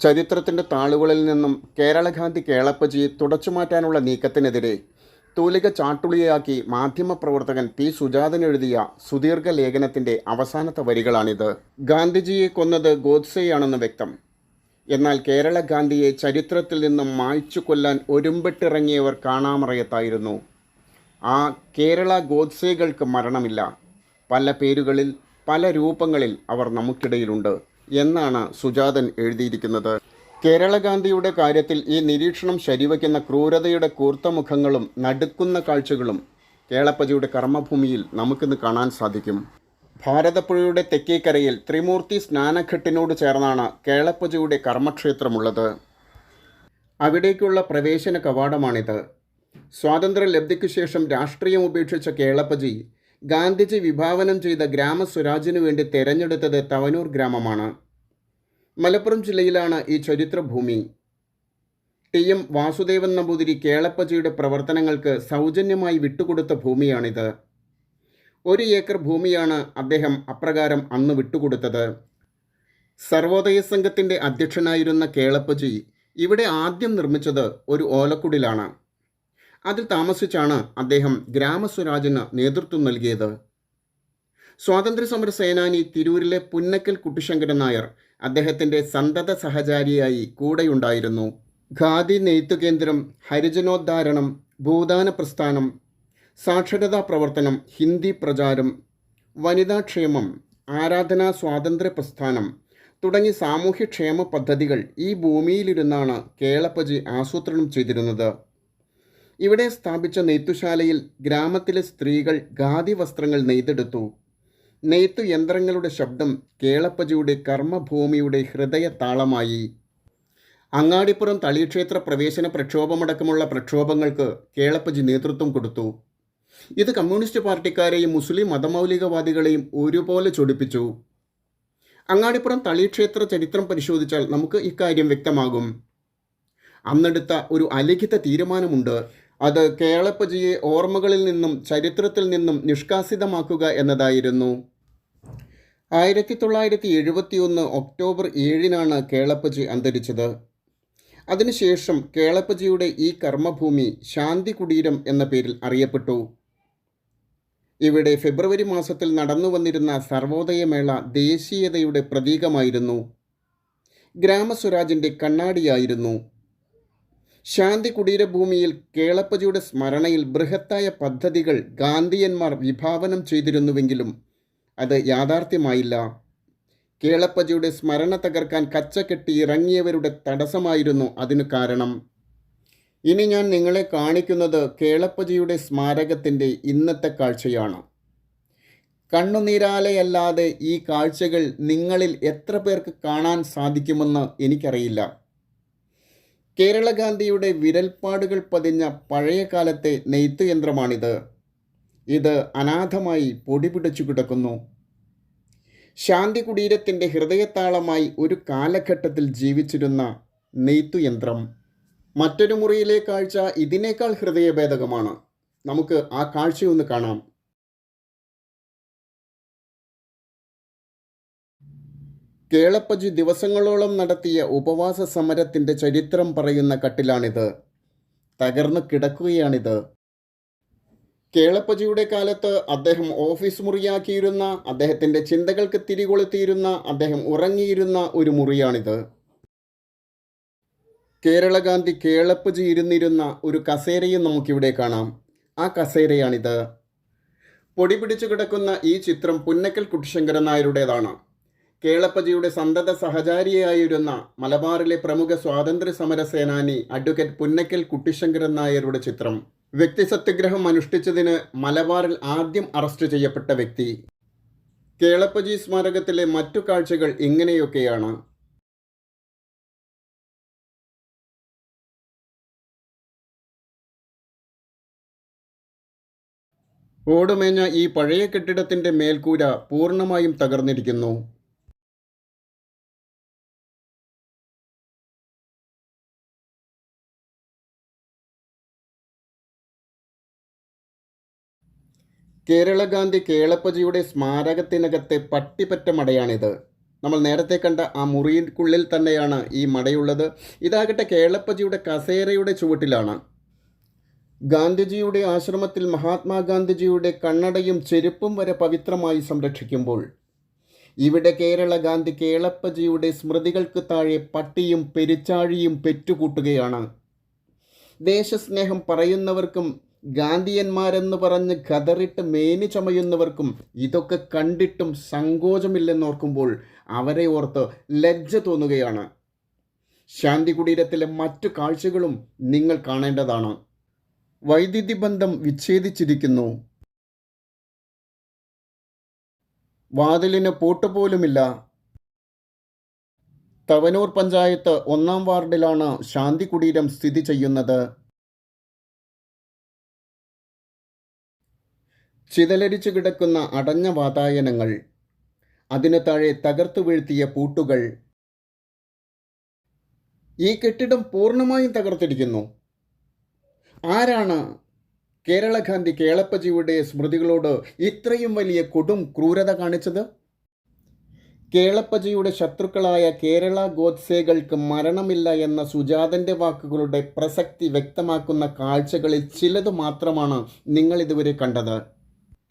ചരിത്രത്തിന്റെ താളുകളിൽ നിന്നും കേരളഗാന്ധി കേളപ്പജിയെ തുടച്ചുമാറ്റാനുള്ള നീക്കത്തിനെതിരെ തൂലിക ചാട്ടുളിയാക്കി മാധ്യമപ്രവർത്തകൻ പി സുജാതൻ എഴുതിയ സുദീർഘ ലേഖനത്തിന്റെ അവസാനത്തെ വരികളാണിത്. ഗാന്ധിജിയെ കൊന്നത് ഗോഡ്സെയാണെന്ന് വ്യക്തം. എന്നാൽ കേരള ഗാന്ധിയെ ചരിത്രത്തിൽ നിന്നും മായ്ച്ചു കൊല്ലാൻ ഒരുമ്പെട്ടിറങ്ങിയവർ കാണാമറയത്തായിരുന്നു. ആ കേരള ഗോഡ്സെകൾക്ക് മരണമില്ല. പല പേരുകളിൽ പല രൂപങ്ങളിൽ അവർ നമുക്കിടയിലുണ്ട്. എന്നാണ് സുജാതൻ എഴുതിയിരിക്കുന്നത്. കേരളഗാന്ധിയുടെ കാര്യത്തിൽ ഈ നിരീക്ഷണം ശരിവയ്ക്കുന്ന ക്രൂരതയുടെ കൂർത്ത മുഖങ്ങളും നടുക്കുന്ന കാഴ്ചകളും കേളപ്പജിയുടെ കർമ്മഭൂമിയിൽ നമുക്കിന്ന് കാണാൻ സാധിക്കും. ഭാരതപ്പുഴയുടെ തെക്കേക്കരയിൽ ത്രിമൂർത്തി സ്നാനഘട്ടിനോട് ചേർന്നാണ് കേളപ്പജിയുടെ കർമ്മക്ഷേത്രമുള്ളത്. അവിടേക്കുള്ള പ്രവേശന കവാടമാണിത്. സ്വാതന്ത്ര്യ ലബ്ധിക്കു ശേഷം രാഷ്ട്രീയം ഉപേക്ഷിച്ച കേളപ്പജി ഗാന്ധിജി വിഭാവനം ചെയ്ത ഗ്രാമസ്വരാജിനു വേണ്ടി തെരഞ്ഞെടുത്തത് തവനൂർ ഗ്രാമമാണ്. മലപ്പുറം ജില്ലയിലാണ് ഈ ചരിത്രഭൂമി. ടി എം വാസുദേവൻ നമ്പൂതിരി കേളപ്പജിയുടെ പ്രവർത്തനങ്ങൾക്ക് സൗജന്യമായി വിട്ടുകൊടുത്ത ഭൂമിയാണിത്. ഒരു ഏക്കർ ഭൂമിയാണ് അദ്ദേഹം അപ്രകാരം അന്ന് വിട്ടുകൊടുത്തത്. സർവോദയ സംഘത്തിന്റെ അധ്യക്ഷനായിരുന്ന കേളപ്പജി ഇവിടെ ആദ്യം നിർമ്മിച്ചത് ഒരു ഓലക്കുടിലാണ്. അതിൽ താമസിച്ചാണ് അദ്ദേഹം ഗ്രാമസ്വരാജിന് നേതൃത്വം നൽകിയത്. സ്വാതന്ത്ര്യസമര സേനാനി തിരൂരിലെ പുന്നക്കൽ കുട്ടിശങ്കരൻ നായർ അദ്ദേഹത്തിന്റെ സന്തത സഹചാരിയായി കൂടെയുണ്ടായിരുന്നു. ഖാദി നെയ്ത്തു കേന്ദ്രം ഹരിജനോദ്ധാരണം ഭൂദാന പ്രസ്ഥാനം സാക്ഷരതാ പ്രവർത്തനം ഹിന്ദി പ്രചാരം വനിതാക്ഷേമം ആരാധനാ സ്വാതന്ത്ര്യ പ്രസ്ഥാനം തുടങ്ങി സാമൂഹ്യക്ഷേമ പദ്ധതികൾ ഈ ഭൂമിയിലിരുന്നാണ് കേളപ്പജി ആസൂത്രണം ചെയ്തിരുന്നത്. ഇവിടെ സ്ഥാപിച്ച നെയ്ത്തുശാലയിൽ ഗ്രാമത്തിലെ സ്ത്രീകൾ ഖാദി വസ്ത്രങ്ങൾ നെയ്തെടുത്തു. നെയ്ത്തു യന്ത്രങ്ങളുടെ ശബ്ദം കേളപ്പജിയുടെ കർമ്മഭൂമിയുടെ ഹൃദയ താളമായി അങ്ങാടിപ്പുറം തളിക്ഷേത്ര പ്രവേശന പ്രക്ഷോഭമടക്കമുള്ള പ്രക്ഷോഭങ്ങൾക്ക് കേളപ്പജി നേതൃത്വം കൊടുത്തു. ഇത് കമ്മ്യൂണിസ്റ്റ് പാർട്ടിക്കാരെയും മുസ്ലിം മതമൗലികവാദികളെയും ഒരുപോലെ ചൊടിപ്പിച്ചു. അങ്ങാടിപ്പുറം തളിക്ഷേത്ര ചരിത്രം പരിശോധിച്ചാൽ നമുക്ക് ഇക്കാര്യം വ്യക്തമാകും. അന്നെടുത്ത ഒരു അലിഖിത തീരുമാനമുണ്ട്. അത് കേളപ്പജിയെ ഓർമ്മകളിൽ നിന്നും ചരിത്രത്തിൽ നിന്നും നിഷ്കാസിതമാക്കുക എന്നതായിരുന്നു. ആയിരത്തി തൊള്ളായിരത്തി എഴുപത്തിയൊന്ന് ഒക്ടോബർ ഏഴിനാണ് കേളപ്പജി അന്തരിച്ചത്. അതിനുശേഷം കേളപ്പജിയുടെ ഈ കർമ്മഭൂമി ശാന്തി കുടീരം എന്ന പേരിൽ അറിയപ്പെട്ടു. ഇവിടെ ഫെബ്രുവരി മാസത്തിൽ നടന്നു വന്നിരുന്ന സർവോദയമേള ദേശീയതയുടെ പ്രതീകമായിരുന്നു. ഗ്രാമസ്വരാജിന്റെ കണ്ണാടിയായിരുന്നു. ശാന്തി കുടീരഭൂമിയിൽ കേളപ്പജിയുടെ സ്മരണയിൽ ബൃഹത്തായ പദ്ധതികൾ ഗാന്ധിയന്മാർ വിഭാവനം ചെയ്തിരുന്നുവെങ്കിലും അത് യാഥാർത്ഥ്യമായില്ല. കേളപ്പജിയുടെ സ്മരണ തകർക്കാൻ കച്ചകെട്ടി ഇറങ്ങിയവരുടെ തടസ്സമായിരുന്നു അതിനു കാരണം. ഇനി ഞാൻ നിങ്ങളെ കാണിക്കുന്നത് കേളപ്പജിയുടെ സ്മാരകത്തിന്റെ ഇന്നത്തെ കാഴ്ചയാണ്. കണ്ണുനീരാലയല്ലാതെ ഈ കാഴ്ചകൾ നിങ്ങളിൽ എത്ര പേർക്ക് കാണാൻ സാധിക്കുമെന്ന് എനിക്കറിയില്ല. കേരളഗാന്ധിയുടെ വിരൽപ്പാടുകൾ പതിഞ്ഞ പഴയ കാലത്തെ നെയ്ത്ത് യന്ത്രമാണിത്. ഇത് അനാഥമായി പൊടിപിടിച്ചു കിടക്കുന്നു. ശാന്തി കുടീരത്തിന്റെ ഹൃദയത്താളമായി ഒരു കാലഘട്ടത്തിൽ ജീവിച്ചിരുന്ന നെയ്ത്തു യന്ത്രം മറ്റൊരു മുറിയിലെ കാഴ്ച ഇതിനേക്കാൾ ഹൃദയഭേദകമാണ്. നമുക്ക് ആ കാഴ്ചയൊന്ന് കാണാം. കേളപ്പജി ദിവസങ്ങളോളം നടത്തിയ ഉപവാസ സമരത്തിന്റെ ചരിത്രം പറയുന്ന കട്ടിലാണിത്. തകർന്നു കിടക്കുകയാണിത്. കേളപ്പജിയുടെ കാലത്ത് അദ്ദേഹം ഓഫീസ് മുറിയാക്കിയിരുന്ന അദ്ദേഹത്തിന്റെ ചിന്തകൾക്ക് തിരികൊളുത്തിയിരുന്ന അദ്ദേഹം ഉറങ്ങിയിരുന്ന ഒരു മുറിയാണിത്. കേരളഗാന്ധി കേളപ്പജി ഇരുന്നിരുന്ന ഒരു കസേരയും നമുക്കിവിടെ കാണാം. ആ കസേരയാണിത്. പൊടി പിടിച്ചു കിടക്കുന്ന ഈ ചിത്രം പുന്നക്കൽ കുട്ടിശങ്കരൻ നായരുടേതാണ്. കേളപ്പജിയുടെ സന്തത സഹചാരിയായിരുന്ന മലബാറിലെ പ്രമുഖ സ്വാതന്ത്ര്യ സമര സേനാനി അഡ്വക്കേറ്റ് പുന്നക്കൽ കുട്ടിശങ്കരൻ നായരുടെ ചിത്രം. വ്യക്തിസത്യഗ്രഹം അനുഷ്ഠിച്ചതിന് മലബാറിൽ ആദ്യം അറസ്റ്റ് ചെയ്യപ്പെട്ട വ്യക്തി. കേളപ്പജി സ്മാരകത്തിലെ മറ്റു കാഴ്ചകൾ ഇങ്ങനെയൊക്കെയാണ്. ഓടുമേഞ്ഞ ഈ പഴയ കെട്ടിടത്തിന്റെ മേൽക്കൂര പൂർണമായും തകർന്നിരിക്കുന്നു. കേരള ഗാന്ധി കേളപ്പജിയുടെ സ്മാരകത്തിനകത്തെ പട്ടിപ്പറ്റ മടയാണിത്. നമ്മൾ നേരത്തെ കണ്ട ആ മുറിക്കുള്ളിൽ തന്നെയാണ് ഈ മടയുള്ളത്. ഇതാകട്ടെ കേളപ്പജിയുടെ കസേരയുടെ ചുവട്ടിലാണ്. ഗാന്ധിജിയുടെ ആശ്രമത്തിൽ മഹാത്മാഗാന്ധിജിയുടെ കണ്ണടയും ചെരുപ്പും വരെ പവിത്രമായി സംരക്ഷിക്കുമ്പോൾ ഇവിടെ കേരള ഗാന്ധി കേളപ്പജിയുടെ സ്മൃതികൾക്ക് താഴെ പട്ടിയും പെരിച്ചാഴിയും പെറ്റുകൂട്ടുകയാണ്. ദേശസ്നേഹം പറയുന്നവർക്കും ഗാന്ധിയന്മാരെന്ന് പറഞ്ഞ് കതറിട്ട് മേനി ചമയുന്നവർക്കും ഇതൊക്കെ കണ്ടിട്ടും സങ്കോചമില്ലെന്നോർക്കുമ്പോൾ അവരെ ഓർത്ത് ലജ്ജ തോന്നുകയാണ്. ശാന്തി കുടീരത്തിലെ മറ്റു കാഴ്ചകളും നിങ്ങൾ കാണേണ്ടതാണ്. വൈദ്യുതി ബന്ധം വിച്ഛേദിച്ചിരിക്കുന്നു. വാതിലിന് പൂട്ടുപോലുമില്ല തവനൂർ പഞ്ചായത്ത് ഒന്നാം വാർഡിലാണ് ശാന്തി കുടീരം സ്ഥിതി ചെയ്യുന്നത്. ചിതലരിച്ചു കിടക്കുന്ന അടഞ്ഞ വാതായനങ്ങൾ അതിനു താഴെ തകർത്തു വീഴ്ത്തിയ പൂട്ടുകൾ. ഈ കെട്ടിടം പൂർണമായും തകർത്തിരിക്കുന്നു. ആരാണ് കേരളഗാന്ധി കേളപ്പജിയുടെ സ്മൃതികളോട് ഇത്രയും വലിയ കൊടും ക്രൂരത കാണിച്ചത്? കേളപ്പജിയുടെ ശത്രുക്കളായ കേരള ഗോത്സേകൾക്ക് മരണമില്ല എന്ന സുജാതന്റെ വാക്കുകളുടെ പ്രസക്തി വ്യക്തമാക്കുന്ന കാഴ്ചകളിൽ ചിലത് മാത്രമാണ് നിങ്ങൾ ഇതുവരെ കണ്ടത്.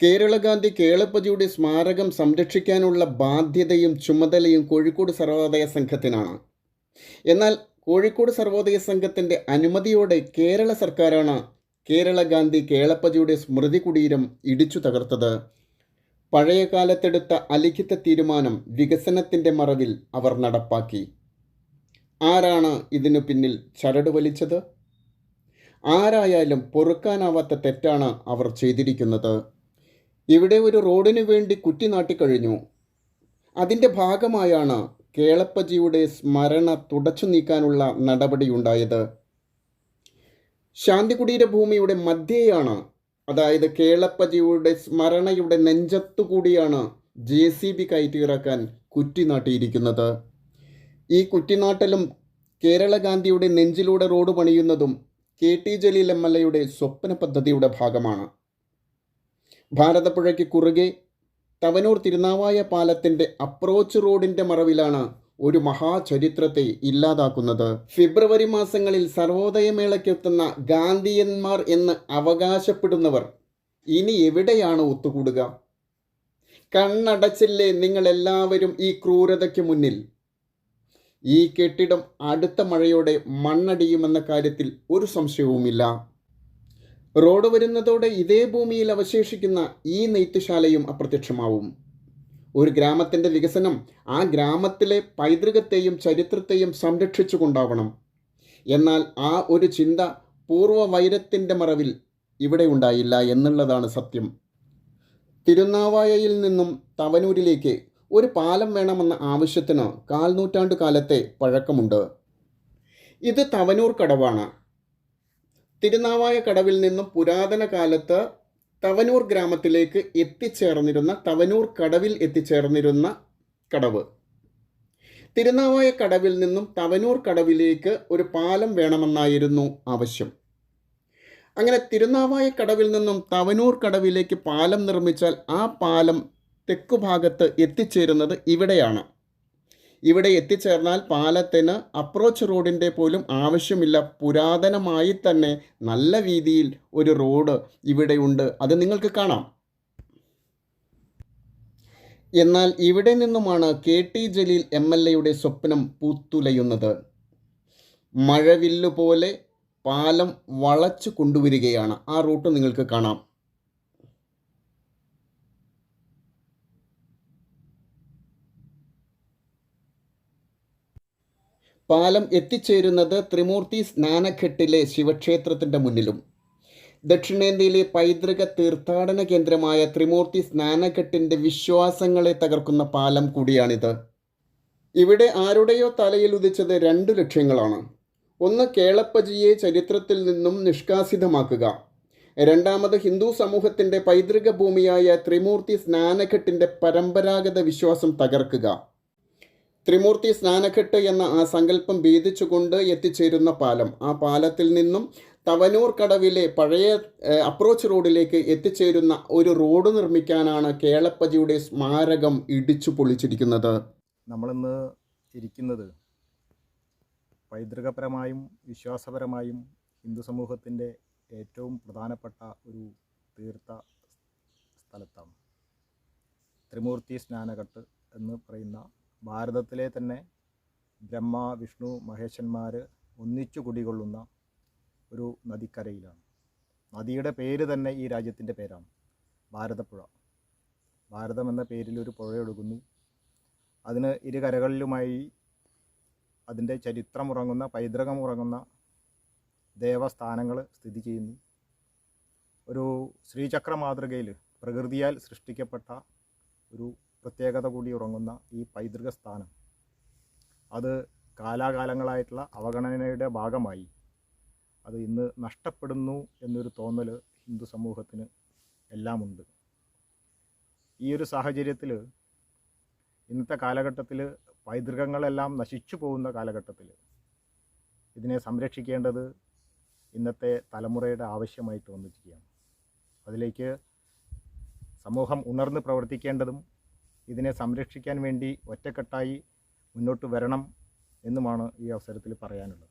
കേരള ഗാന്ധി കേളപ്പജിയുടെ സ്മാരകം സംരക്ഷിക്കാനുള്ള ബാധ്യതയും ചുമതലയും കോഴിക്കോട് സർവോദയ സംഘത്തിനാണ്. എന്നാൽ കോഴിക്കോട് സർവോദയ സംഘത്തിന്റെ അനുമതിയോടെ കേരള സർക്കാരാണ് കേരള ഗാന്ധി കേളപ്പജിയുടെ സ്മൃതി കുടീരം ഇടിച്ചു തകർത്തത്. പഴയ കാലത്തെടുത്ത അലിഖിത തീരുമാനം വികസനത്തിന്റെ മറവിൽ അവർ നടപ്പാക്കി. ആരാണ് ഇതിനു പിന്നിൽ ചരട് വലിച്ചത്? ആരായാലും പൊറുക്കാനാവാത്ത തെറ്റാണ് അവർ ചെയ്തിരിക്കുന്നത്. ഇവിടെ ഒരു റോഡിനു വേണ്ടി കുറ്റി നാട്ടിക്കഴിഞ്ഞു അതിന്റെ ഭാഗമായാണ് കേളപ്പജിയുടെ സ്മരണ തുടച്ചു നീക്കാനുള്ള നടപടിയുണ്ടായത്. ശാന്തികുടീര ഭൂമിയുടെ മധ്യേയാണ് അതായത് കേളപ്പജിയുടെ സ്മരണയുടെ നെഞ്ചത്തുകൂടിയാണ് ജെ സി ബി കയറ്റിയിറക്കാൻ കുറ്റിനാട്ടിയിരിക്കുന്നത്. ഈ കുറ്റിനാട്ടലും കേരള ഗാന്ധിയുടെ നെഞ്ചിലൂടെ road പണിയുന്നതും K T Jaleel M L എയുടെ സ്വപ്ന പദ്ധതിയുടെ ഭാഗമാണ്. ഭാരതപ്പുഴയ്ക്ക് കുറുകെ തവനൂർ തിരുനാവായ പാലത്തിന്റെ അപ്രോച്ച് റോഡിന്റെ മറവിലാണ് ഒരു മഹാചരിത്രത്തെ ഇല്ലാതാക്കുന്നത്. ഫെബ്രുവരി മാസങ്ങളിൽ സർവോദയമേളയ്ക്കെത്തുന്ന ഗാന്ധിയന്മാർ എന്ന് അവകാശപ്പെടുന്നവർ ഇനി എവിടെയാണ് ഒത്തുകൂടുക? കണ്ണടച്ചില്ലേ നിങ്ങളെല്ലാവരും ഈ ക്രൂരതയ്ക്ക് മുന്നിൽ? ഈ കെട്ടിടം അടുത്ത മഴയോടെ മണ്ണടിയുമെന്ന കാര്യത്തിൽ ഒരു സംശയവുമില്ല. റോഡ് വരുന്നതോടെ ഇതേ ഭൂമിയിൽ അവശേഷിക്കുന്ന ഈ നെയ്ത്തുശാലയും അപ്രത്യക്ഷമാവും. ഒരു ഗ്രാമത്തിന്റെ വികസനം ആ ഗ്രാമത്തിലെ പൈതൃകത്തെയും ചരിത്രത്തെയും സംരക്ഷിച്ചു കൊണ്ടാവണം എന്നാൽ ആ ഒരു ചിന്ത പൂർവ വൈരത്തിന്റെ മറവിൽ ഇവിടെ ഉണ്ടായില്ല എന്നുള്ളതാണ് സത്യം. തിരുനാവായയിൽ നിന്നും തവനൂരിലേക്ക് ഒരു പാലം വേണമെന്ന ആവശ്യത്തിന് കാൽനൂറ്റാണ്ടു കാലത്തെ പഴക്കമുണ്ട്. ഇത് തവനൂർ കടവാണ്. തിരുനാവായ കടവിൽ നിന്നും പുരാതന കാലത്ത് തവനൂർ ഗ്രാമത്തിലേക്ക് എത്തിച്ചേർന്നിരുന്ന തവനൂർ കടവിൽ എത്തിച്ചേർന്നിരുന്ന കടവ്. തിരുനാവായ കടവിൽ നിന്നും തവനൂർ കടവിലേക്ക് ഒരു പാലം വേണമെന്നായിരുന്നു ആവശ്യം. അങ്ങനെ തിരുനാവായ കടവിൽ നിന്നും തവനൂർ കടവിലേക്ക് പാലം നിർമ്മിച്ചാൽ ആ പാലം തെക്കു ഭാഗത്ത് എത്തിച്ചേരുന്നത് ഇവിടെയാണ്. ഇവിടെ എത്തിച്ചേർന്നാൽ പാലത്തിന് അപ്രോച്ച് റോഡിന്റെ പോലും ആവശ്യമില്ല. പുരാതനമായി തന്നെ നല്ല രീതിയിൽ ഒരു റോഡ് ഇവിടെയുണ്ട് അത് നിങ്ങൾക്ക് കാണാം. എന്നാൽ ഇവിടെ നിന്നുമാണ് K T Jaleel M L എയുടെ സ്വപ്നം പൂത്തുലയുന്നത്. മഴവില്ലു പോലെ പാലം വളച്ചു കൊണ്ടുവരികയാണ്. ആ റൂട്ട് നിങ്ങൾക്ക് കാണാം. പാലം എത്തിച്ചേരുന്നത് ത്രിമൂർത്തി സ്നാനഘട്ടിലെ ശിവക്ഷേത്രത്തിന്റെ മുന്നിലും. ദക്ഷിണേന്ത്യയിലെ പൈതൃക തീർത്ഥാടന കേന്ദ്രമായ ത്രിമൂർത്തി സ്നാനഘട്ടിന്റെ വിശ്വാസങ്ങളെ തകർക്കുന്ന പാലം കൂടിയാണിത്. ഇവിടെ ആരുടെയോ തലയിൽ ഉദിച്ചത് രണ്ട് ലക്ഷ്യങ്ങളാണ്. ഒന്ന് കേളപ്പജിയെ ചരിത്രത്തിൽ നിന്നും നിഷ്കാസിതമാക്കുക. രണ്ടാമത് ഹിന്ദു സമൂഹത്തിന്റെ പൈതൃക ഭൂമിയായ ത്രിമൂർത്തി സ്നാനഘട്ടിന്റെ പരമ്പരാഗത വിശ്വാസം തകർക്കുക. ത്രിമൂർത്തി സ്നാനഘട്ട് എന്ന ആ സങ്കല്പം ഭേദിച്ചുകൊണ്ട് എത്തിച്ചേരുന്ന പാലം. ആ പാലത്തിൽ നിന്നും തവനൂർ കടവിലെ പഴയ അപ്രോച്ച് റോഡിലേക്ക് എത്തിച്ചേരുന്ന ഒരു റോഡ് നിർമ്മിക്കാനാണ് കേളപ്പജിയുടെ സ്മാരകം ഇടിച്ചു പൊളിച്ചിരിക്കുന്നത്. നമ്മളിന്ന് ഇരിക്കുന്നത് പൈതൃകപരമായും വിശ്വാസപരമായും ഹിന്ദു സമൂഹത്തിന്റെ ഏറ്റവും പ്രധാനപ്പെട്ട ഒരു തീർത്ഥ സ്ഥലത്താണ്. ത്രിമൂർത്തി സ്നാനഘട്ട് എന്ന് പറയുന്ന ഭാരതത്തിലെ തന്നെ ബ്രഹ്മ വിഷ്ണു മഹേശന്മാർ ഒന്നിച്ചു കുടികൊള്ളുന്ന ഒരു നദിക്കരയിലാണ്. നദിയുടെ പേര് തന്നെ ഈ രാജ്യത്തിന്റെ പേരാണ്. ഭാരതപ്പുഴ. ഭാരതം എന്ന പേരിൽ ഒരു പുഴയൊഴുകുന്നു അതിന് ഇരു കരകളിലുമായി അതിന്റെ ചരിത്രമുറങ്ങുന്ന പൈതൃകമുറങ്ങുന്ന ദേവസ്ഥാനങ്ങൾ സ്ഥിതി ചെയ്യുന്നു. ഒരു ശ്രീചക്ര മാതൃകയിൽ പ്രകൃതിയാൽ സൃഷ്ടിക്കപ്പെട്ട ഒരു പ്രത്യേകത കൂടി ഉറങ്ങുന്ന ഈ പൈതൃക സ്ഥാനം. അത് കാലാകാലങ്ങളായിട്ടുള്ള അവഗണനയുടെ ഭാഗമായി അത് ഇന്ന് നഷ്ടപ്പെടുന്നു എന്നൊരു തോന്നൽ ഹിന്ദു സമൂഹത്തിന് എല്ലാമുണ്ട്. ഈ ഒരു സാഹചര്യത്തിൽ ഇന്നത്തെ കാലഘട്ടത്തിൽ പൈതൃകങ്ങളെല്ലാം നശിച്ചു പോകുന്ന കാലഘട്ടത്തിൽ ഇതിനെ സംരക്ഷിക്കേണ്ടത് ഇന്നത്തെ തലമുറയുടെ ആവശ്യമായിട്ട് വന്നിരിക്കുകയാണ്. അതിലേക്ക് സമൂഹം ഉണർന്ന് പ്രവർത്തിക്കേണ്ടതും ഇതിനെ സംരക്ഷിക്കാൻ വേണ്ടി ഒറ്റക്കെട്ടായി മുന്നോട്ട് വരണം എന്നുമാണ് ഈ അവസരത്തിൽ പറയാനുള്ളത്.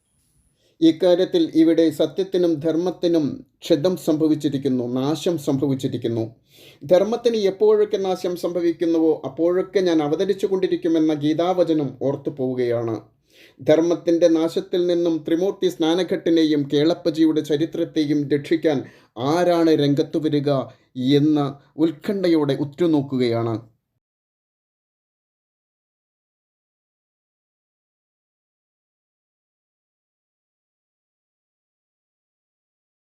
ഇക്കാര്യത്തിൽ ഇവിടെ സത്യത്തിനും ധർമ്മത്തിനും ക്ഷതം സംഭവിച്ചിരിക്കുന്നു നാശം സംഭവിച്ചിരിക്കുന്നു. ധർമ്മത്തിന് എപ്പോഴൊക്കെ നാശം സംഭവിക്കുന്നുവോ അപ്പോഴൊക്കെ ഞാൻ അവതരിച്ചു കൊണ്ടിരിക്കുമെന്ന ഗീതാവചനം ഓർത്തു പോവുകയാണ്. ധർമ്മത്തിന്റെ നാശത്തിൽ നിന്നും ത്രിമൂർത്തി സ്നാനഘട്ടിനെയും കേളപ്പജിയുടെ ചരിത്രത്തെയും രക്ഷിക്കാൻ ആരാണ് രംഗത്തു വരിക എന്ന ഉത്കണ്ഠയോടെ ഉറ്റുനോക്കുകയാണ്.